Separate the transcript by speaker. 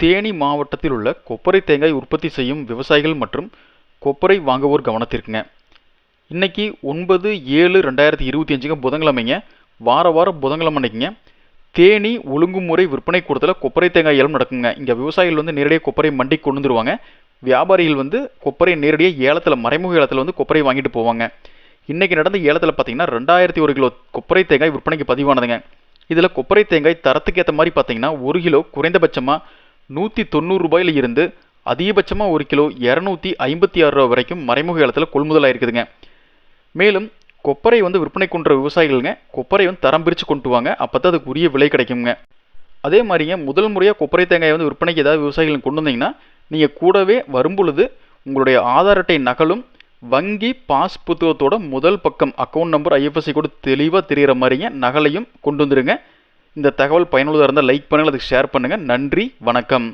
Speaker 1: தேனி மாவட்டத்தில் உள்ள கொப்பரை தேங்காய் உற்பத்தி செய்யும் விவசாயிகள் மற்றும் கொப்பரை வாங்குவோர் கவனத்திற்குங்க. இன்னைக்கு ஒன்பது ஏழு ரெண்டாயிரத்தி இருபத்தி அஞ்சுங்க புதன்கிழமைங்க. வார வாரம் புதன்கிழமை அன்னைக்குங்க. தேனி ஒழுங்குமுறை விற்பனை கூடத்தில் கொப்பரை தேங்காய் ஏலம் நடக்குங்க. இங்கே விவசாயிகள் வந்து நேரடியாக கொப்பரை மண்டிக்கு கொண்டு வந்துருவாங்க. வியாபாரிகள் வந்து கொப்பரை நேரடியாக ஏலத்தில் மறைமுக ஏலத்தில் வந்து கொப்பரை வாங்கிட்டு போவாங்க. இன்றைக்கி நடந்த ஏலத்தில் பார்த்தீங்கன்னா ரெண்டாயிரத்தி ஒரு கிலோ கொப்பரை தேங்காய் விற்பனைக்கு பதிவானதுங்க. இதில் கொப்பரை தேங்காய் தரத்துக்கு ஏற்ற மாதிரி பார்த்தீங்கன்னா ஒரு கிலோ குறைந்தபட்சமாக நூற்றி தொண்ணூறு ரூபாயில் இருந்து அதிகபட்சமாக ஒரு கிலோ இரநூத்தி ஐம்பத்தி ஆறு ரூபா வரைக்கும் மறைமுக இடத்துல கொள்முதலாயிருக்குதுங்க. மேலும் கொப்பரை வந்து விற்பனை கொண்ட விவசாயிகளுங்க கொப்பரை வந்து தரம் பிரித்து கொண்டு வாங்க அப்போ தான் அதுக்கு உரிய விலை கிடைக்குங்க. அதே மாதிரிங்க முதல் முறையாக கொப்பரை தேங்காயை வந்து விற்பனைக்கு ஏதாவது விவசாயிகள் கொண்டு வந்தீங்கன்னா நீங்கள் கூடவே வரும்பொழுது உங்களுடைய ஆதார் அட்டை நகலும் வங்கி பாஸ் புத்தகத்தோட முதல் பக்கம் அக்கௌண்ட் நம்பர் ஐஎஃப்எஸ்சி கூட தெளிவாக தெரிகிற மாதிரிங்க நகலையும் கொண்டு வந்துடுங்க இந்த தகவல் பயனுள்ளதாக இருந்தால் லைக் பண்ணுங்கள் அதுக்கு ஷேர் பண்ணுங்கள் நன்றி வணக்கம்.